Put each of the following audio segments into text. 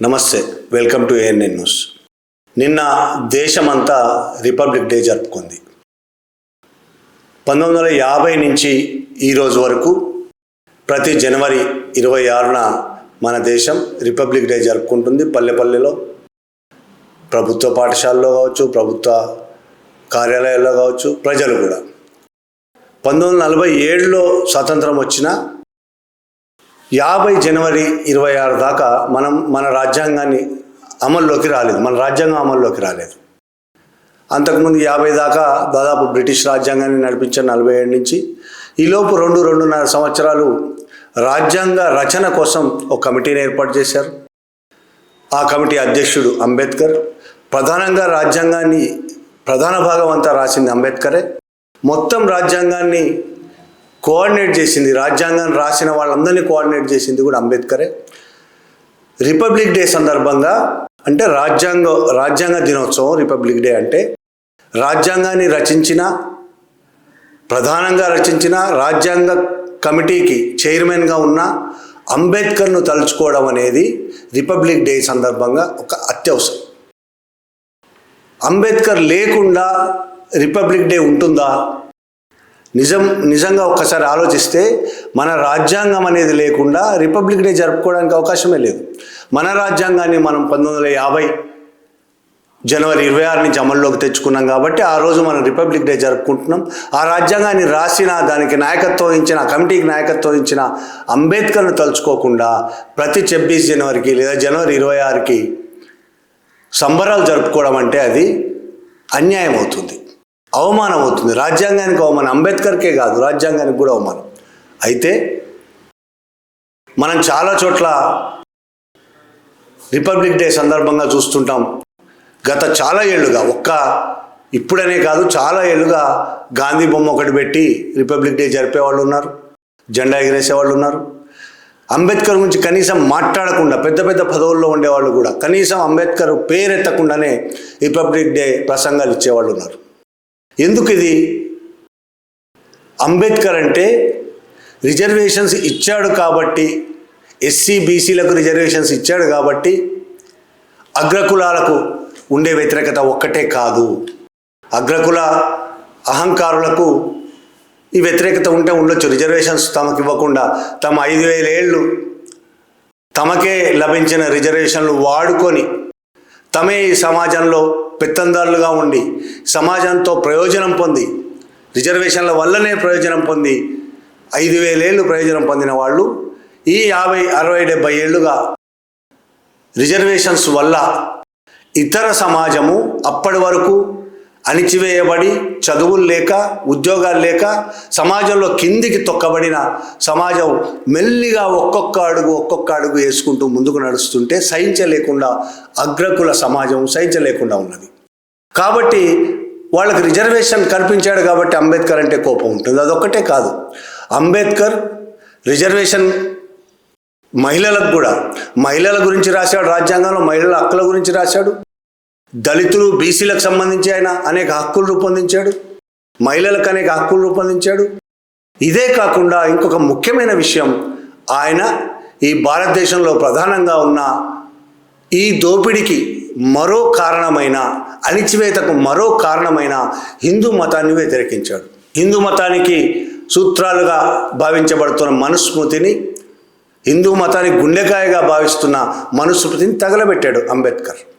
నమస్తే welcome to ANN news నిన్న దేశమంతా రిపబ్లిక్ డే జరుపుకుంది. పంతొమ్మిది వందల యాభై నుంచి ఈరోజు వరకు ప్రతి జనవరి ఇరవై ఆరున మన దేశం రిపబ్లిక్ డే జరుపుకుంటుంది పల్లె పల్లెలో. ప్రభుత్వ పాఠశాలలో కావచ్చు ప్రభుత్వ కార్యాలయాల్లో కావచ్చు ప్రజలు కూడా. పంతొమ్మిది వందల నలభై ఏడులో స్వాతంత్రం వచ్చిన యాభై జనవరి ఇరవై ఆరు దాకా మనం మన రాజ్యాంగాన్ని అమల్లోకి రాలేదు. మన రాజ్యాంగం అమల్లోకి రాలేదు. అంతకుముందు యాభై దాకా దాదాపు బ్రిటిష్ రాజ్యాంగాన్ని నడిపించిన నలభై ఏడు నుంచి ఈలోపు రెండు రెండున్నర సంవత్సరాలు రాజ్యాంగ రచన కోసం ఒక కమిటీని ఏర్పాటు చేశారు. ఆ కమిటీ అధ్యక్షుడు అంబేద్కర్ ప్రధానంగా రాజ్యాంగాన్ని ప్రధాన భాగం అంతా రాసింది అంబేద్కరే. మొత్తం రాజ్యాంగాన్ని కోఆర్డినేట్ చేసింది. రాజ్యాంగాన్ని రాసిన వాళ్ళందరినీ కోఆర్డినేట్ చేసింది కూడా అంబేద్కరే. రిపబ్లిక్ డే సందర్భంగా అంటే రాజ్యాంగ రాజ్యాంగ దినోత్సవం రిపబ్లిక్ డే అంటే రాజ్యాంగాన్ని రచించిన ప్రధానంగా రచించిన రాజ్యాంగ కమిటీకి చైర్మన్గా ఉన్న అంబేద్కర్ను తలుచుకోవడం అనేది రిపబ్లిక్ డే సందర్భంగా ఒక అత్యవసరం. అంబేద్కర్ లేకుండా రిపబ్లిక్ డే ఉంటుందా? నిజం నిజంగా ఒక్కసారి ఆలోచిస్తే మన రాజ్యాంగం అనేది లేకుండా రిపబ్లిక్ డే జరుపుకోవడానికి అవకాశమే లేదు. మన రాజ్యాంగాన్ని మనం పంతొమ్మిది వందల యాభై జనవరి ఇరవై ఆరు నుంచి అమల్లోకి తెచ్చుకున్నాం కాబట్టి ఆ రోజు మనం రిపబ్లిక్ డే జరుపుకుంటున్నాం. ఆ రాజ్యాంగాన్ని రాసిన దానికి నాయకత్వం ఇచ్చిన కమిటీకి నాయకత్వం ఇచ్చిన అంబేద్కర్ను తలుచుకోకుండా ప్రతి ఛబ్బీస్ జనవరికి లేదా జనవరి ఇరవై ఆరుకి సంబరాలు జరుపుకోవడం అంటే అది అన్యాయం అవుతుంది. అవమానం అవుతుంది. రాజ్యాంగానికి అవమానం. అంబేద్కర్కే కాదు రాజ్యాంగానికి కూడా అవమానం. అయితే మనం చాలా చోట్ల రిపబ్లిక్ డే సందర్భంగా చూస్తుంటాం. గత చాలా ఏళ్ళుగా ఒక్క ఇప్పుడనే కాదు చాలా ఏళ్ళుగా గాంధీ బొమ్మ ఒకటి పెట్టి రిపబ్లిక్ డే జరిపే వాళ్ళు ఉన్నారు జెండా ఎగిరేసే వాళ్ళు ఉన్నారు. అంబేద్కర్ గురించి కనీసం మాట్లాడకుండా పెద్ద పెద్ద పదవుల్లో ఉండేవాళ్ళు కూడా కనీసం అంబేద్కర్ పేరెత్తకుండానే రిపబ్లిక్ డే ప్రసంగాలు ఇచ్చేవాళ్ళు ఉన్నారు. ఎందుకు ఇది అంబేద్కర్ అంటే రిజర్వేషన్స్ ఇచ్చాడు కాబట్టి ఎస్సీ బీసీలకు రిజర్వేషన్స్ ఇచ్చాడు కాబట్టి అగ్రకులాలకు ఉండే వ్యతిరేకత ఒక్కటే కాదు. అగ్రకుల అహంకారులకు ఈ వ్యతిరేకత ఉంటే ఉండొచ్చు. రిజర్వేషన్స్ తమకు ఇవ్వకుండా తమ ఐదు వేల ఏళ్ళు తమకే లభించిన రిజర్వేషన్లు వాడుకొని తమే ఈ సమాజంలో పెత్తందారులుగా ఉండి సమాజంతో ప్రయోజనం పొంది రిజర్వేషన్ల వల్లనే ప్రయోజనం పొంది ఐదు వేలేళ్ళు ప్రయోజనం పొందిన వాళ్ళు ఈ యాభై అరవై డెబ్బై ఏళ్ళుగా రిజర్వేషన్స్ వల్ల ఇతర సమాజము అప్పటి వరకు అణిచివేయబడి చదువులు లేక ఉద్యోగాలు లేక సమాజంలో కిందికి తొక్కబడిన సమాజం మెల్లిగా ఒక్కొక్క అడుగు ఒక్కొక్క అడుగు వేసుకుంటూ ముందుకు నడుస్తుంటే సహించలేకుండా అగ్రకుల సమాజం సహించలేకుండా ఉన్నది. కాబట్టి వాళ్ళకి రిజర్వేషన్ కల్పించాడు కాబట్టి అంబేద్కర్ అంటే కోపం ఉంటుంది. అదొక్కటే కాదు. అంబేద్కర్ రిజర్వేషన్ మహిళలకు కూడా మహిళల గురించి రాశాడు రాజ్యాంగంలో మహిళల హక్కుల గురించి రాశాడు. దళితులు బీసీలకు సంబంధించి ఆయన అనేక హక్కులు రూపొందించాడు. మహిళలకు అనేక హక్కులు రూపొందించాడు. ఇదే కాకుండా ఇంకొక ముఖ్యమైన విషయం ఆయన ఈ భారతదేశంలో ప్రధానంగా ఉన్న ఈ దోపిడికి మరో కారణమైన అణిచివేతకు మరో కారణమైన హిందూ మతాన్ని వ్యతిరేకించాడు హిందూ మతానికి సూత్రాలుగా భావించబడుతున్న మనుస్మృతిని హిందూ మతానికి గుండెకాయగా భావిస్తున్న మనుస్మృతిని తగలబెట్టాడు అంబేద్కర్.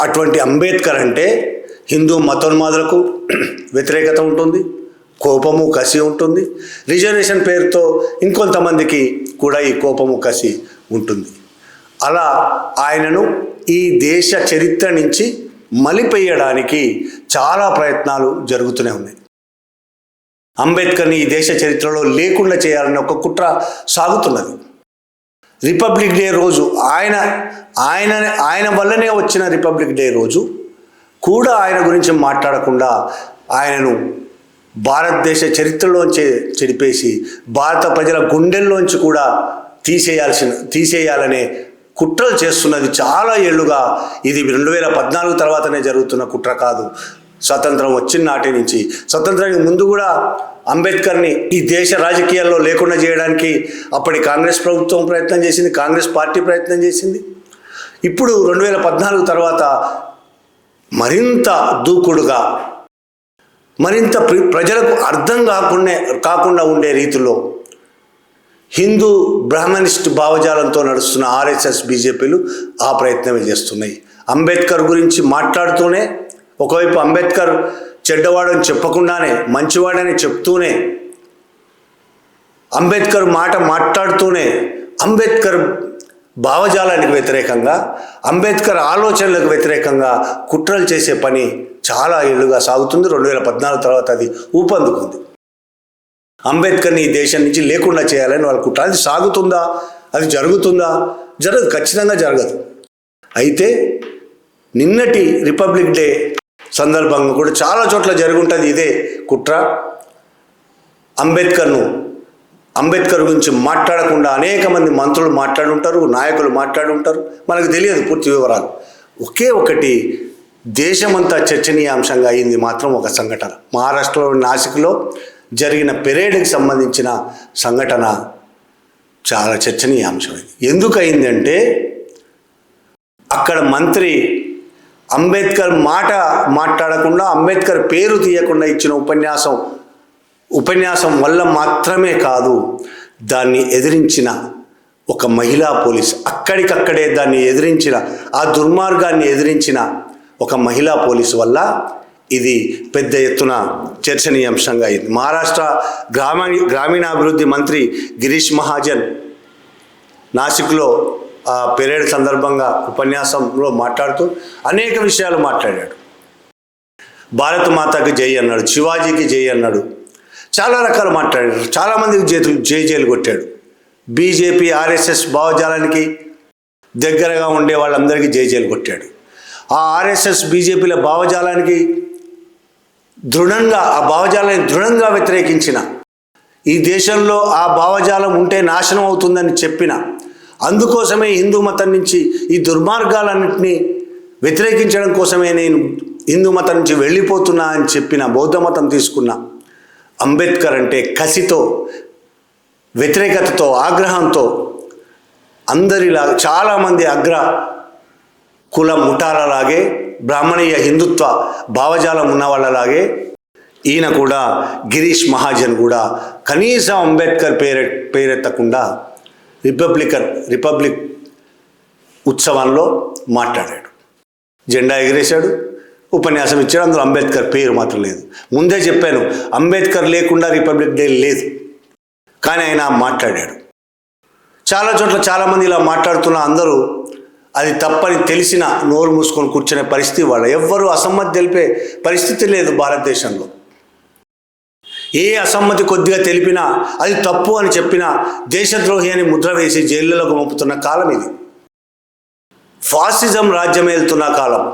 అటువంటి అంబేద్కర్ అంటే హిందూ మతోన్మాదులకు వ్యతిరేకత ఉంటుంది కోపము కసి ఉంటుంది. రిజర్వేషన్ పేరుతో ఇంకొంతమందికి కూడా ఈ కోపము కసి ఉంటుంది. అలా ఆయనను ఈ దేశ చరిత్ర నుంచి మలిపేయడానికి చాలా ప్రయత్నాలు జరుగుతూనే ఉన్నాయి. అంబేద్కర్ని ఈ దేశ చరిత్రలో లేకుండా చేయాలని ఒక కుట్ర సాగుతున్నది. రిపబ్లిక్ డే రోజు ఆయన ఆయన ఆయన వల్లనే వచ్చిన రిపబ్లిక్ డే రోజు కూడా ఆయన గురించి మాట్లాడకుండా ఆయనను భారతదేశ చరిత్రలోంచి చెడిపేసి భారత ప్రజల గుండెల్లోంచి కూడా తీసేయాల్సిన తీసేయాలనే కుట్రలు చేస్తున్నది చాలా ఏళ్ళుగా ఇది రెండు వేల పద్నాలుగు తర్వాతనే జరుగుతున్న కుట్ర కాదు. స్వతంత్రం వచ్చిన నాటి నుంచి స్వతంత్రానికి ముందు కూడా అంబేద్కర్ని ఈ దేశ రాజకీయాల్లో లేకుండా చేయడానికి అప్పటి కాంగ్రెస్ ప్రభుత్వం ప్రయత్నం చేసింది కాంగ్రెస్ పార్టీ ప్రయత్నం చేసింది. ఇప్పుడు రెండు వేల పద్నాలుగు తర్వాత మరింత దూకుడుగా మరింత ప్రజలకు అర్థం కాకుండా కాకుండా ఉండే రీతిలో హిందూ బ్రాహ్మణిస్ట్ భావజాలంతో నడుస్తున్న ఆర్ఎస్ఎస్ బీజేపీలు ఆ ప్రయత్నమే చేస్తున్నాయి. అంబేద్కర్ గురించి మాట్లాడుతూనే ఒకవైపు అంబేద్కర్ చెడ్డవాడని చెప్పకుండానే మంచివాడని చెప్తూనే అంబేద్కర్ మాట మాట్లాడుతూనే అంబేద్కర్ భావజాలానికి వ్యతిరేకంగా అంబేద్కర్ ఆలోచనలకు వ్యతిరేకంగా కుట్రలు చేసే పని చాలా ఏళ్ళుగా సాగుతుంది. రెండు వేల పద్నాలుగు తర్వాత అది ఊపందుకుంది. అంబేద్కర్ని ఈ దేశం నుంచి లేకుండా చేయాలని వాళ్ళ కుట్ర. అది సాగుతుందా? అది జరుగుతుందా? జరగదు ఖచ్చితంగా జరగదు. అయితే నిన్నటి రిపబ్లిక్ డే సందర్భంగా కూడా చాలా చోట్ల జరుగుంటుంది ఇదే కుట్ర. అంబేద్కర్ను అంబేద్కర్ గురించి మాట్లాడకుండా అనేక మంది మంత్రులు మాట్లాడుంటారు నాయకులు మాట్లాడుంటారు. మనకు తెలియదు పూర్తి వివరాలు. ఒకే ఒకటి దేశమంతా చర్చనీయాంశంగా అయింది మాత్రం ఒక సంఘటన. మహారాష్ట్రలోని నాసిక్లో జరిగిన పెరేడ్కి సంబంధించిన సంఘటన చాలా చర్చనీయాంశమైంది. ఎందుకు అయిందంటే అక్కడ మంత్రి అంబేద్కర్ మాట మాట్లాడకుండా అంబేద్కర్ పేరు తీయకుండా ఇచ్చిన ఉపన్యాసం ఉపన్యాసం వల్ల మాత్రమే కాదు దాన్ని ఎదిరించిన ఒక మహిళా పోలీస్ అక్కడికక్కడే దాన్ని ఎదిరించిన ఆ దుర్మార్గాన్ని ఎదిరించిన ఒక మహిళా పోలీస్ వల్ల ఇది పెద్ద ఎత్తున చర్చనీయాంశంగా అయింది. మహారాష్ట్ర గ్రామీ గ్రామీణాభివృద్ధి మంత్రి గిరీష్ మహాజన్ నాసిక్లో పెరేడ్ సందర్భంగా ఉపన్యాసంలో మాట్లాడుతూ అనేక విషయాలు మాట్లాడాడు. భారత మాతకి జై అన్నాడు శివాజీకి జై అన్నాడు. చాలా రకాలు మాట్లాడాడు. చాలామందికి జై జై జైలు కొట్టాడు. బీజేపీ ఆర్ఎస్ఎస్ భావజాలానికి దగ్గరగా ఉండే వాళ్ళందరికీ జై జైలు కొట్టాడు. ఆ ఆర్ఎస్ఎస్ బీజేపీల భావజాలానికి దృఢంగా ఆ భావజాలాన్ని దృఢంగా వ్యతిరేకించిన ఈ దేశంలో ఆ భావజాలం ఉంటే నాశనం అవుతుందని చెప్పిన అందుకోసమే హిందూ మతం నుంచి ఈ దుర్మార్గాలన్నింటినీ వ్యతిరేకించడం కోసమే నేను హిందూ మతం నుంచి వెళ్ళిపోతున్నా అని చెప్పిన బౌద్ధ మతం తీసుకున్న అంబేద్కర్ అంటే కసితో వ్యతిరేకతతో ఆగ్రహంతో అందరిలా చాలామంది అగ్ర కుల ముఠాలలాగే బ్రాహ్మణీయ హిందుత్వ భావజాలం ఉన్న వాళ్ళలాగే ఈయన కూడా గిరీష్ మహాజన్ కూడా కనీసం అంబేద్కర్ పేరె పేరెత్తకుండా రిపబ్లికన్ రిపబ్లిక్ ఉత్సవంలో మాట్లాడాడు. జెండా ఎగిరేశాడు. ఉపన్యాసం ఇచ్చాడు. అందులో అంబేద్కర్ పేరు మాత్రం లేదు. ముందే చెప్పాను అంబేద్కర్ లేకుండా రిపబ్లిక్ డే లేదు. కానీ ఆయన మాట్లాడాడు. చాలా చోట్ల చాలామంది ఇలా మాట్లాడుతున్న అందరూ అది తప్పని తెలిసిన నోరు మూసుకొని కూర్చునే పరిస్థితి వాళ్ళ. ఎవ్వరూ అసమ్మతి తెలిపే పరిస్థితి లేదు భారతదేశంలో. ఏ అసమ్మతి కొద్దిగా తెలిపినా అది తప్పు అని చెప్పినా దేశద్రోహి అని ముద్ర వేసి జైళ్ళలోకి మోపుతున్న కాలం ఇది. ఫాసిజం రాజ్యం వెళ్తున్న కాలం.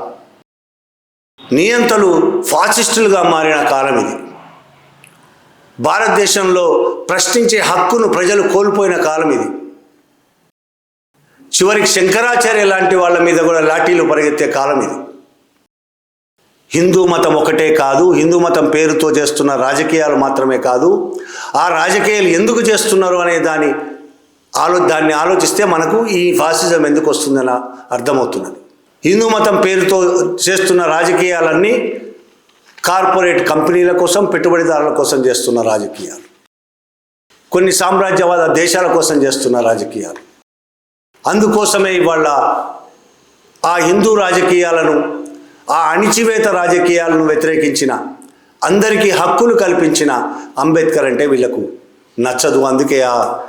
నియంతలు ఫాసిస్టులుగా మారిన కాలం ఇది. భారతదేశంలో ప్రశ్నించే హక్కును ప్రజలు కోల్పోయిన కాలం ఇది. చివరికి శంకరాచార్య లాంటి వాళ్ళ మీద కూడా లాఠీలు పరిగెత్తే కాలం ఇది. హిందూ మతం ఒకటే కాదు హిందూ మతం పేరుతో చేస్తున్న రాజకీయాలు మాత్రమే కాదు. ఆ రాజకీయాలు ఎందుకు చేస్తున్నారు అనే దాని ఆలో దాన్ని ఆలోచిస్తే మనకు ఈ ఫాసిజం ఎందుకు వస్తుందని అర్థమవుతున్నది. హిందూ మతం పేరుతో చేస్తున్న రాజకీయాలన్నీ కార్పొరేట్ కంపెనీల కోసం పెట్టుబడిదారుల కోసం చేస్తున్న రాజకీయాలు. కొన్ని సామ్రాజ్యవాద దేశాల కోసం చేస్తున్న రాజకీయాలు. అందుకోసమే ఇవాళ ఆ హిందూ రాజకీయాలను ఆ అణిచివేత రాజకీయాలను వ్యతిరేకించిన అందరికీ హక్కులు కల్పించిన అంబేద్కర్ అంటే వీళ్ళకు నచ్చదు. అందుకే ఆ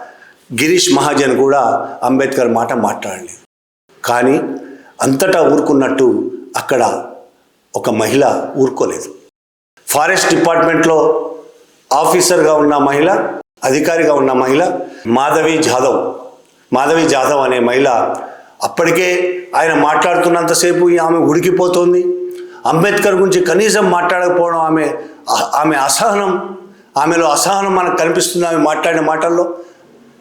గిరీష్ మహాజన్ కూడా అంబేద్కర్ మాట మాట్లాడలేదు. కానీ అంతటా ఊరుకున్నట్టు అక్కడ ఒక మహిళ ఊరుకోలేదు. ఫారెస్ట్ డిపార్ట్మెంట్లో ఆఫీసర్గా ఉన్న మహిళ అధికారిగా ఉన్న మహిళ మాధవి జాదవ్. మాధవి జాదవ్ అనే మహిళ అప్పటికే ఆయన మాట్లాడుతున్నంతసేపు ఆమె ఉడికిపోతోంది. అంబేద్కర్ గురించి కనీసం మాట్లాడకపోవడం ఆమె ఆమె అసహనం ఆమెలో అసహనం మనకు కనిపిస్తుంది ఆమె మాట్లాడిన మాటల్లో.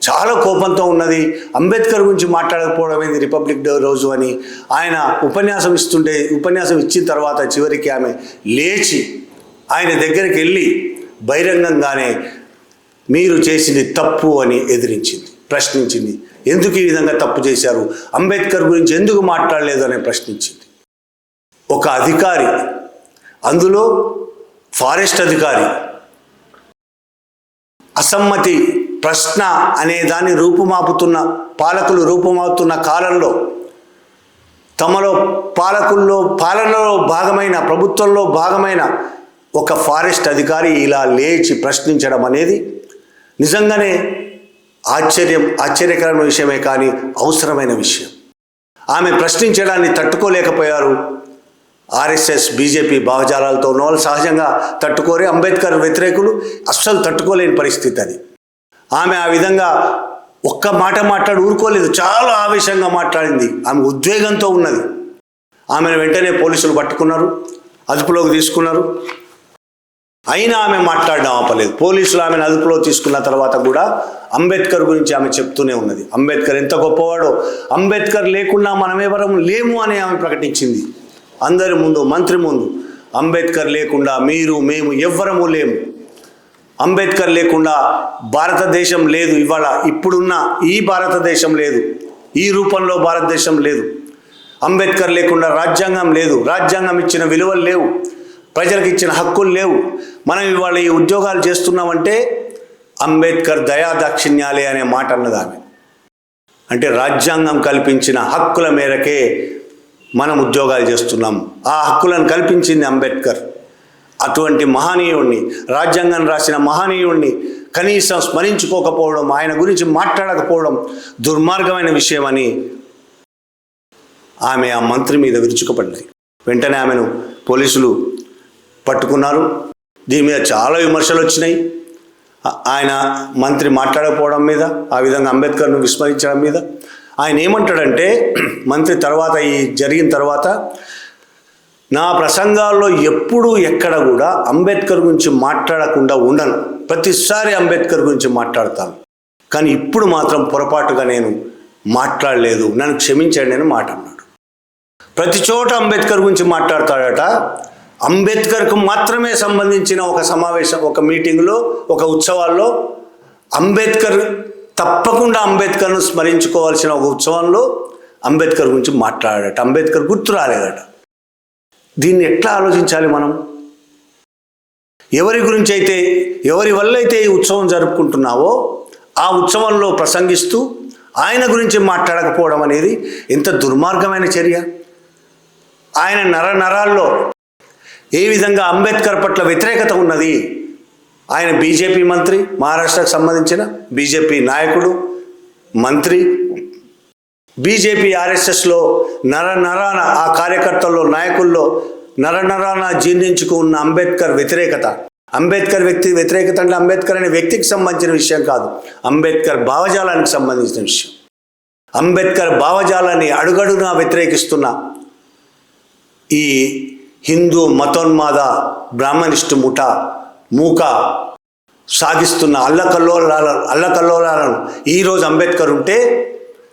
చాలా కోపంతో ఉన్నది అంబేద్కర్ గురించి మాట్లాడకపోవడం ఏంది రిపబ్లిక్ డే రోజు అని ఆయన ఉపన్యాసం ఇస్తుంటే ఉపన్యాసం ఇచ్చిన తర్వాత చివరికి ఆమె లేచి ఆయన దగ్గరికి వెళ్ళి బహిరంగంగానే మీరు చేసింది తప్పు అని ఎదిరించింది ప్రశ్నించింది. ఎందుకు ఈ విధంగా తప్పు చేశారు? అంబేద్కర్ గురించి ఎందుకు మాట్లాడలేదు అని ప్రశ్నించింది. ఒక అధికారి అందులో ఫారెస్ట్ అధికారి అసమ్మతి ప్రశ్న అనే దాన్ని రూపుమాపుతున్న పాలకులు రూపుమాపుతున్న కాలంలో తమలో పాలకుల్లో పాలనలో భాగమైన ప్రభుత్వంలో భాగమైన ఒక ఫారెస్ట్ అధికారి ఇలా లేచి ప్రశ్నించడం అనేది నిజంగానే ఆశ్చర్యం ఆశ్చర్యకరమైన విషయమే కానీ అవసరమైన విషయం. ఆమె ప్రశ్నించడాన్ని తట్టుకోలేకపోయారు. ఆర్ఎస్ఎస్ బీజేపీ భావజాలాలతో ఉన్న వాళ్ళు సహజంగా తట్టుకోరే అంబేద్కర్ వ్యతిరేకులు అస్సలు తట్టుకోలేని పరిస్థితి అది. ఆమె ఆ విధంగా ఒక్క మాట మాట్లాడి ఊరుకోలేదు చాలా ఆవేశంగా మాట్లాడింది. ఆమె ఉద్వేగంతో ఉన్నది. ఆమెను వెంటనే పోలీసులు పట్టుకున్నారు అదుపులోకి తీసుకున్నారు. అయినా ఆమె మాట్లాడడం ఆపలేదు. పోలీసులు ఆమెను అదుపులో తీసుకున్న తర్వాత కూడా అంబేద్కర్ గురించి ఆమె చెప్తూనే ఉన్నది. అంబేద్కర్ ఎంత గొప్పవాడో అంబేద్కర్ లేకుండా మనం ఎవరం లేము అని ఆమె ప్రకటించింది. అందరి ముందు మంత్రి ముందు అంబేద్కర్ లేకుండా మీరు మేము ఎవ్వరము లేము. అంబేద్కర్ లేకుండా భారతదేశం లేదు ఇవాళ ఇప్పుడున్న ఈ భారతదేశం లేదు ఈ రూపంలో భారతదేశం లేదు. అంబేద్కర్ లేకుండా రాజ్యాంగం లేదు రాజ్యాంగం ఇచ్చిన విలువలు లేవు. ప్రజలకు ఇచ్చిన హక్కులు లేవు. మనం ఇవాళ ఈ ఉద్యోగాలు చేస్తున్నామంటే అంబేద్కర్ దయా దాక్షిణ్యాలే అనే మాట అన్నది ఆమె. అంటే రాజ్యాంగం కల్పించిన హక్కుల మేరకే మనం ఉద్యోగాలు చేస్తున్నాం. ఆ హక్కులను కల్పించింది అంబేద్కర్. అటువంటి మహనీయుణ్ణి రాజ్యాంగం రాసిన మహనీయుణ్ణి కనీసం స్మరించుకోకపోవడం ఆయన గురించి మాట్లాడకపోవడం దుర్మార్గమైన విషయమని ఆమె ఆ మంత్రి మీద విరుచుకుపడ్డాయి వెంటనే ఆమెను పోలీసులు పట్టుకున్నారు. దీని మీద చాలా విమర్శలు వచ్చినాయి. ఆయన మంత్రి మాట్లాడకపోవడం మీద ఆ విధంగా అంబేద్కర్ను విస్మరించడం మీద. ఆయన ఏమంటాడంటే మంత్రి తర్వాత ఈ జరిగిన తర్వాత నా ప్రసంగాల్లో ఎప్పుడూ ఎక్కడ కూడా అంబేద్కర్ గురించి మాట్లాడకుండా ఉండను. ప్రతిసారి అంబేద్కర్ గురించి మాట్లాడతాను. కానీ ఇప్పుడు మాత్రం పొరపాటుగా నేను మాట్లాడలేదు. నన్ను క్షమించండి అని మాట అన్నాడు. ప్రతి చోట అంబేద్కర్ గురించి మాట్లాడతాడట. అంబేద్కర్కు మాత్రమే సంబంధించిన ఒక సమావేశం ఒక మీటింగ్లో ఒక ఉత్సవాల్లో అంబేద్కర్ తప్పకుండా అంబేద్కర్ను స్మరించుకోవాల్సిన ఒక ఉత్సవంలో అంబేద్కర్ గురించి మాట్లాడాడట. అంబేద్కర్ గుర్తు రాలేదట. దీన్ని ఎట్లా ఆలోచించాలి మనం? ఎవరి గురించి అయితే ఎవరి వల్ల అయితే ఈ ఉత్సవం జరుపుకుంటున్నావో ఆ ఉత్సవంలో ప్రసంగిస్తూ ఆయన గురించి మాట్లాడకపోవడం అనేది ఎంత దుర్మార్గమైన చర్య. ఆయన నర నరాల్లో ఏ విధంగా అంబేద్కర్ పట్ల వ్యతిరేకత ఉన్నది? ఆయన బీజేపీ మంత్రి మహారాష్ట్రకు సంబంధించిన బీజేపీ నాయకుడు మంత్రి. బీజేపీ ఆర్ఎస్ఎస్లో నర నరాన ఆ కార్యకర్తల్లో నాయకుల్లో నర నరాన జీర్ణించుకు ఉన్న అంబేద్కర్ వ్యతిరేకత. అంబేద్కర్ వ్యక్తి వ్యతిరేకత అంటే అంబేద్కర్ అనే వ్యక్తికి సంబంధించిన విషయం కాదు. అంబేద్కర్ భావజాలానికి సంబంధించిన విషయం. అంబేద్కర్ భావజాలాన్ని అడుగడుగునా వ్యతిరేకిస్తున్న ఈ హిందూ మతోన్మాద బ్రాహ్మణిస్టు ముఠ మూక సాగిస్తున్న అల్లకల్లోలాల అల్లకల్లోలాలను ఈరోజు అంబేద్కర్ ఉంటే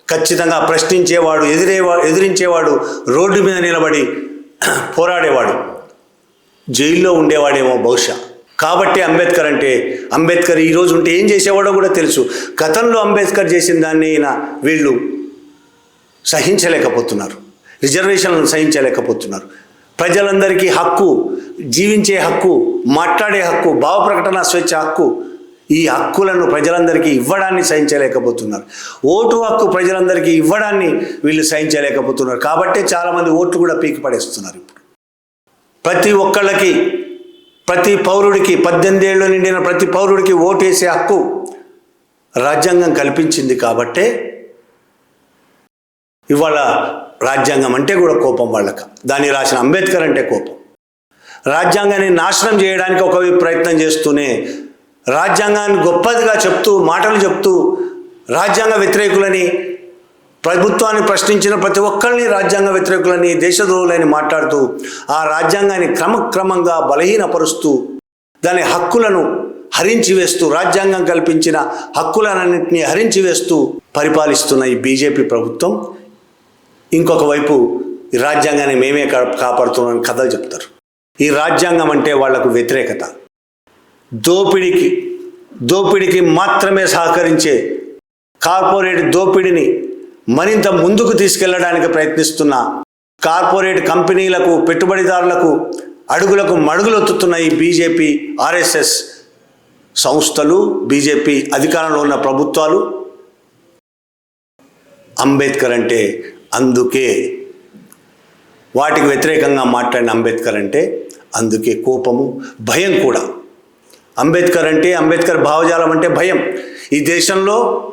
ఖచ్చితంగా ప్రశ్నించేవాడు ఎదిరేవా ఎదిరించేవాడు రోడ్డు మీద నిలబడి పోరాడేవాడు. జైల్లో ఉండేవాడేమో బహుశా. కాబట్టి అంబేద్కర్ అంటే అంబేద్కర్ ఈరోజు ఉంటే ఏం చేసేవాడో కూడా తెలుసు. గతంలో అంబేద్కర్ చేసిన దాన్ని ఈయన వీళ్ళు సహించలేకపోతున్నారు. రిజర్వేషన్లను సహించలేకపోతున్నారు. ప్రజలందరికీ హక్కు జీవించే హక్కు మాట్లాడే హక్కు భావ ప్రకటన స్వేచ్ఛ హక్కు ఈ హక్కులను ప్రజలందరికీ ఇవ్వడాన్ని సహించలేకపోతున్నారు. ఓటు హక్కు ప్రజలందరికీ ఇవ్వడాన్ని వీళ్ళు సహించలేకపోతున్నారు. కాబట్టే చాలామంది ఓట్లు కూడా పీకి పడేస్తున్నారు ఇప్పుడు. ప్రతి ఒక్కళ్ళకి ప్రతి పౌరుడికి పద్దెనిమిది ఏళ్ళు నిండిన ప్రతి పౌరుడికి ఓటేసే హక్కు రాజ్యాంగం కల్పించింది కాబట్టే ఇవాళ రాజ్యాంగం అంటే కూడా కోపం వాళ్ళకి. దాన్ని రాసిన అంబేద్కర్ అంటే కోపం. రాజ్యాంగాన్ని నాశనం చేయడానికి ఒక ప్రయత్నం చేస్తూనే రాజ్యాంగాన్ని గొప్పదిగా చెప్తూ మాటలు చెప్తూ రాజ్యాంగ వ్యతిరేకులని ప్రభుత్వాన్ని ప్రశ్నించిన ప్రతి ఒక్కరిని రాజ్యాంగ వ్యతిరేకులని దేశద్రోహులని మాట్లాడుతూ ఆ రాజ్యాంగాన్ని క్రమక్రమంగా బలహీనపరుస్తూ దాని హక్కులను హరించి వేస్తూ రాజ్యాంగం కల్పించిన హక్కులన్నింటినీ హరించి వేస్తూ పరిపాలిస్తున్న ఈ బీజేపీ ప్రభుత్వం ఇంకొక వైపు ఈ రాజ్యాంగాన్ని మేమే కా- కాపాడుతున్నామని కథలు చెప్తారు. ఈ రాజ్యాంగం అంటే వాళ్ళకు వ్యతిరేకత. దోపిడీకి దోపిడీకి మాత్రమే సహకరించే కార్పొరేట్ దోపిడీని మరింత ముందుకు తీసుకెళ్ళడానికి ప్రయత్నిస్తున్న కార్పొరేట్ కంపెనీలకు పెట్టుబడిదారులకు అడుగులకు మడుగులొత్తుతున్న ఈ బీజేపీ ఆర్ఎస్ఎస్ సంస్థలు బీజేపీ అధికారంలో ఉన్న ప్రభుత్వాలు అంబేద్కర్ అంటే అందుకే వాటికి వ్యతిరేకంగా మాట్లాడిన అంబేద్కర్ అంటే అందుకే కోపము భయం కూడా. అంబేద్కర్ అంటే అంబేద్కర్ భావజాలం అంటే భయం. ఈ దేశంలో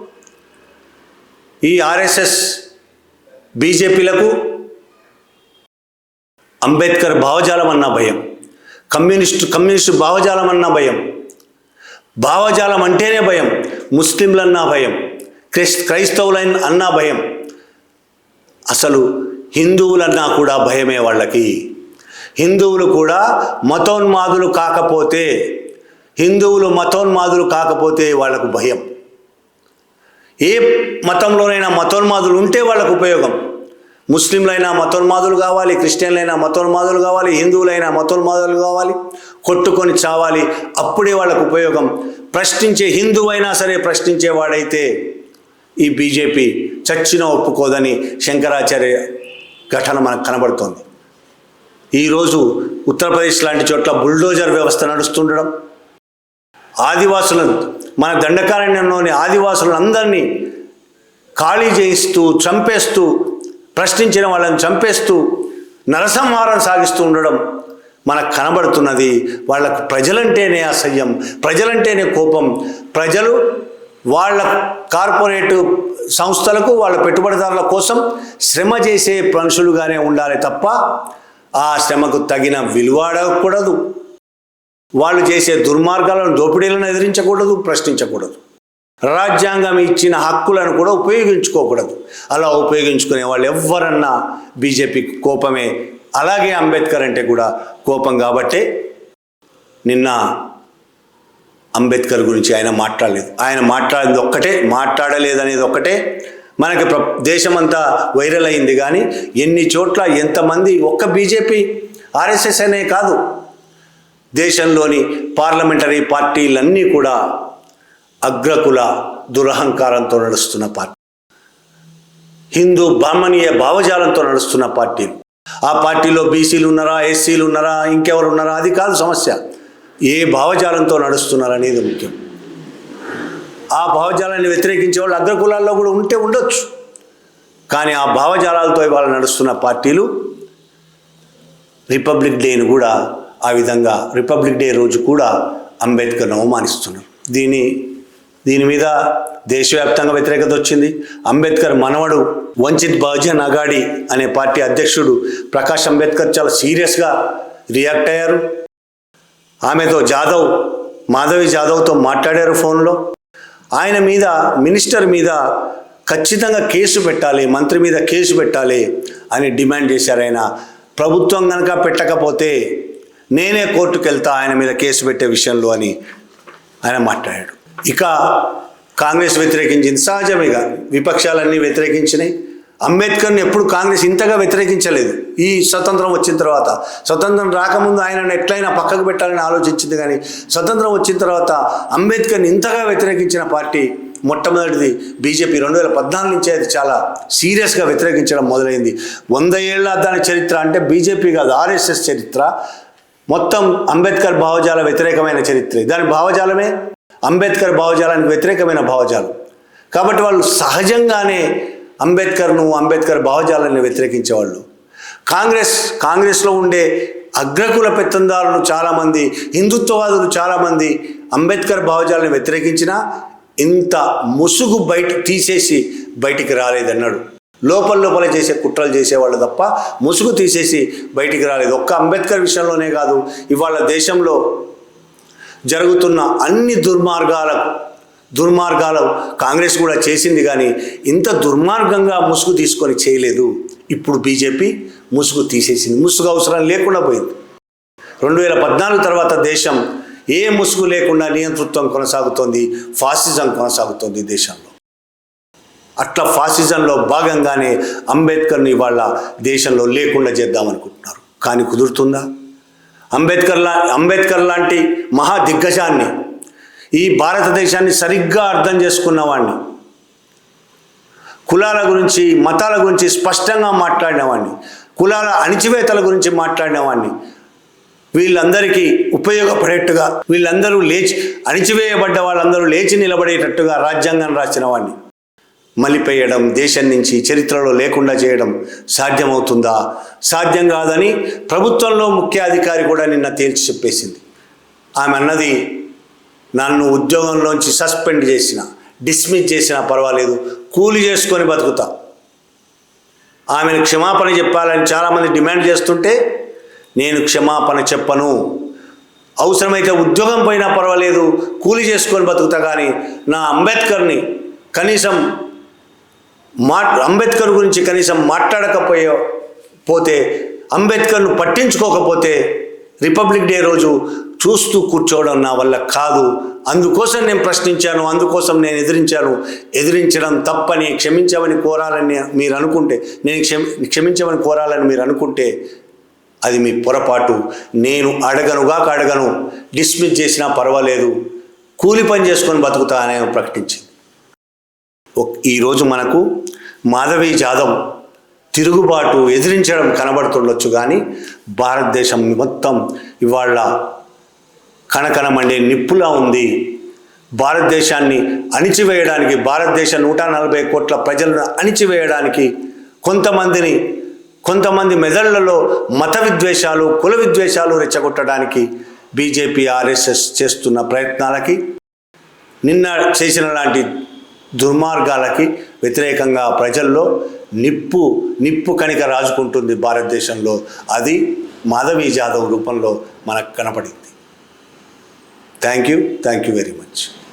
ఈ ఆర్ఎస్ఎస్ బీజేపీలకు అంబేద్కర్ భావజాలం అన్న భయం. కమ్యూనిస్టు కమ్యూనిస్టు భావజాలం అన్న భయం. భావజాలం అంటేనే భయం. ముస్లింలన్నా భయం. క్రిస్ క్రైస్తవులైన అన్నా భయం. అసలు హిందువులన్నా కూడా భయమే వాళ్ళకి. హిందువులు కూడా మతోన్మాదులు కాకపోతే హిందువులు మతోన్మాదులు కాకపోతే వాళ్ళకు భయం. ఏ మతంలోనైనా మతోన్మాదులు ఉంటే వాళ్ళకు ఉపయోగం. ముస్లింలైనా మతోన్మాదులు కావాలి క్రిస్టియన్లైనా మతోన్మాదులు కావాలి హిందువులైనా మతోన్మాదులు కావాలి కొట్టుకొని చావాలి అప్పుడే వాళ్ళకు ఉపయోగం. ప్రశ్నించే హిందువైనా సరే ప్రశ్నించేవాడైతే ఈ బీజేపీ చచ్చిన ఒప్పుకోదని శంకరాచార్య ఘటన మనకు కనబడుతోంది. ఈరోజు ఉత్తరప్రదేశ్ లాంటి చోట్ల బుల్డోజర్ వ్యవస్థ నడుస్తుండడం ఆదివాసులను మన దండకారణ్యంలోని ఆదివాసులందరినీ ఖాళీ చేయిస్తూ చంపేస్తూ ప్రశ్నించిన వాళ్ళని చంపేస్తూ నరసంహారం సాగిస్తూ ఉండడం మనకు కనబడుతున్నది. వాళ్ళకు ప్రజలంటేనే అసహ్యం ప్రజలంటేనే కోపం. ప్రజలు వాళ్ళ కార్పొరేట్ సంస్థలకు వాళ్ళ పెట్టుబడిదారుల కోసం శ్రమ చేసే మనుషులుగానే ఉండాలి తప్ప ఆ శ్రమకు తగిన విలువాడకూడదు వాళ్ళు చేసే దుర్మార్గాలను దోపిడీలను ఎదిరించకూడదు ప్రశ్నించకూడదు. రాజ్యాంగం ఇచ్చిన హక్కులను కూడా ఉపయోగించుకోకూడదు. అలా ఉపయోగించుకునే వాళ్ళు ఎవరన్నా బీజేపీకి కోపమే. అలాగే అంబేద్కర్ అంటే కూడా కోపం కాబట్టే నిన్న అంబేద్కర్ గురించి ఆయన మాట్లాడలేదు. ఆయన మాట్లాడింది ఒక్కటే మాట్లాడలేదు అనేది ఒక్కటే. మనకి ప్ర దేశమంతా వైరల్ అయింది కానీ ఎన్ని చోట్ల ఎంతమంది ఒక్క బీజేపీ ఆర్ఎస్ఎస్ అనే కాదు. దేశంలోని పార్లమెంటరీ పార్టీలన్నీ కూడా అగ్రకుల దురహంకారంతో నడుస్తున్న పార్టీ. హిందూ బ్రాహ్మణీయ భావజాలంతో నడుస్తున్న పార్టీలు. ఆ పార్టీలో బీసీలు ఉన్నారా ఎస్సీలు ఉన్నారా ఇంకెవరు ఉన్నారా అది కాదు సమస్య. ఏ భావజాలంతో నడుస్తున్నారు అనేది ముఖ్యం. ఆ భావజాలాన్ని వ్యతిరేకించే వాళ్ళు అగ్రకులాల్లో కూడా ఉంటే ఉండొచ్చు. కానీ ఆ భావజాలాలతో ఇవాళ నడుస్తున్న పార్టీలు రిపబ్లిక్ డేని కూడా ఆ విధంగా రిపబ్లిక్ డే రోజు కూడా అంబేద్కర్ను అవమానిస్తున్నారు. దీని దీని మీద దేశవ్యాప్తంగా వ్యతిరేకత వచ్చింది. అంబేద్కర్ మనవడు వంచిత్ బహుజన్ అగాడి అనే పార్టీ అధ్యక్షుడు ప్రకాష్ అంబేద్కర్ చాలా సీరియస్గా రియాక్ట్ అయ్యారు. ఆమెతో జాదవ్ మాధవి జాదవ్తో మాట్లాడారు ఫోన్లో. ఆయన మీద మినిస్టర్ మీద ఖచ్చితంగా కేసు పెట్టాలి మంత్రి మీద కేసు పెట్టాలి అని డిమాండ్ చేశారు ఆయన. ప్రభుత్వం కనుక పెట్టకపోతే నేనే కోర్టుకు వెళ్తా ఆయన మీద కేసు పెట్టే విషయంలో అని ఆయన మాట్లాడాడు. ఇక కాంగ్రెస్ వ్యతిరేకించింది సహజమేగా. విపక్షాలన్నీ వ్యతిరేకించినాయి. అంబేద్కర్ని ఎప్పుడు కాంగ్రెస్ ఇంతగా వ్యతిరేకించలేదు. ఈ స్వతంత్రం వచ్చిన తర్వాత. స్వతంత్రం రాకముందు ఆయనను ఎట్లయినా పక్కకు పెట్టాలని ఆలోచించింది కానీ స్వతంత్రం వచ్చిన తర్వాత అంబేద్కర్ని ఇంతగా వ్యతిరేకించిన పార్టీ మొట్టమొదటిది బీజేపీ. రెండు వేల పద్నాలుగు నుంచే అది చాలా సీరియస్గా వ్యతిరేకించడం మొదలైంది. వంద ఏళ్ళ దాని చరిత్ర అంటే బీజేపీ కాదు ఆర్ఎస్ఎస్ చరిత్ర. మొత్తం అంబేద్కర్ భావజాల వ్యతిరేకమైన చరిత్ర. దాని భావజాలమే అంబేద్కర్ భావజాలానికి వ్యతిరేకమైన భావజాలం. కాబట్టి వాళ్ళు సహజంగానే అంబేద్కర్ను అంబేద్కర్ భావజాలాన్ని వ్యతిరేకించేవాళ్ళు. కాంగ్రెస్ కాంగ్రెస్లో ఉండే అగ్రకుల పెత్తందారులు చాలామంది హిందుత్వవాదులు చాలామంది అంబేద్కర్ భావజాలను వ్యతిరేకించినా ఇంత ముసుగు బయట తీసేసి బయటికి రాలేదన్నాడు. లోపల లోపల చేసే కుట్రలు చేసేవాళ్ళు తప్ప ముసుగు తీసేసి బయటికి రాలేదు. ఒక్క అంబేద్కర్ విషయంలోనే కాదు ఇవాళ దేశంలో జరుగుతున్న అన్ని దుర్మార్గాలకు దుర్మార్గాలు కాంగ్రెస్ కూడా చేసింది కానీ ఇంత దుర్మార్గంగా ముసుగు తీసుకొని చేయలేదు. ఇప్పుడు బీజేపీ ముసుగు తీసేసింది. ముసుగు అవసరం లేకుండా పోయింది. రెండు వేల పద్నాలుగు తర్వాత దేశం ఏ ముసుగు లేకుండా నియంతృత్వం కొనసాగుతోంది? ఫాసిజం కొనసాగుతోంది దేశంలో. అట్లా ఫాసిజంలో భాగంగానే అంబేద్కర్ని వాళ్ళ దేశంలో లేకుండా చేద్దామనుకుంటున్నారు. కానీ కుదురుతుందా? అంబేద్కర్ లా అంబేద్కర్ లాంటి మహా దిగ్గజాన్ని ఈ భారతదేశాన్ని సరిగ్గా అర్థం చేసుకున్నవాడిని కులాల గురించి మతాల గురించి స్పష్టంగా మాట్లాడినవాడిని కులాల అణిచివేతల గురించి మాట్లాడినవాడిని వీళ్ళందరికీ ఉపయోగపడేట్టుగా వీళ్ళందరూ లేచి అణిచివేయబడ్డ వాళ్ళందరూ లేచి నిలబడేటట్టుగా రాజ్యాంగం రాసిన వాడిని మలిపేయడం దేశం నుంచి చరిత్రలో లేకుండా చేయడం సాధ్యమవుతుందా? సాధ్యం కాదని ప్రభుత్వంలో ముఖ్య అధికారి కూడా నిన్న తేల్చి చెప్పేసింది. ఆమె అన్నది నన్ను ఉద్యోగంలోంచి సస్పెండ్ చేసిన డిస్మిస్ చేసినా పర్వాలేదు కూలి చేసుకొని బతుకుతా. ఆమెను క్షమాపణ చెప్పాలని చాలామంది డిమాండ్ చేస్తుంటే నేను క్షమాపణ చెప్పను. అవసరమైతే ఉద్యోగం పోయినా పర్వాలేదు కూలి చేసుకొని బతుకుతా కానీ నా అంబేద్కర్ని కనీసం మా అంబేద్కర్ గురించి కనీసం మాట్లాడకపోయే పోతే అంబేద్కర్ను పట్టించుకోకపోతే రిపబ్లిక్ డే రోజు చూస్తూ కూర్చోవడం నా వల్ల కాదు. అందుకోసం నేను ప్రశ్నించాను అందుకోసం నేను ఎదిరించాను. ఎదిరించడం తప్పని క్షమించమని కోరాలని మీరు అనుకుంటే నేను క్షమి క్షమించమని కోరాలని మీరు అనుకుంటే అది మీ పొరపాటు. నేను అడగనుగా అడగను. డిస్మిస్ చేసినా పర్వాలేదు. కూలి పని చేసుకొని బతుకుతా అని ప్రకటించింది. ఈరోజు మనకు మాధవి జాదవ్ తిరుగుబాటు ఎదిరించడం కనబడుతుండొచ్చు కానీ భారతదేశం మొత్తం ఇవాళ కనకనమండే నిప్పులా ఉంది. భారతదేశాన్ని అణిచివేయడానికి భారతదేశ నూట నలభై కోట్ల ప్రజలను అణిచివేయడానికి కొంతమందిని కొంతమంది మెదళ్ళలో మత విద్వేషాలు కుల విద్వేషాలు రెచ్చగొట్టడానికి బీజేపీ ఆర్ఎస్ఎస్ చేస్తున్న ప్రయత్నాలకి నిన్న చేసిన లాంటి దుర్మార్గాలకి వ్యతిరేకంగా ప్రజల్లో నిప్పు నిప్పు కణిక రాజుకుంటుంది భారతదేశంలో. అది మాధవీ జాదవ్ రూపంలో మనకు కనపడింది. Thank you thank you very much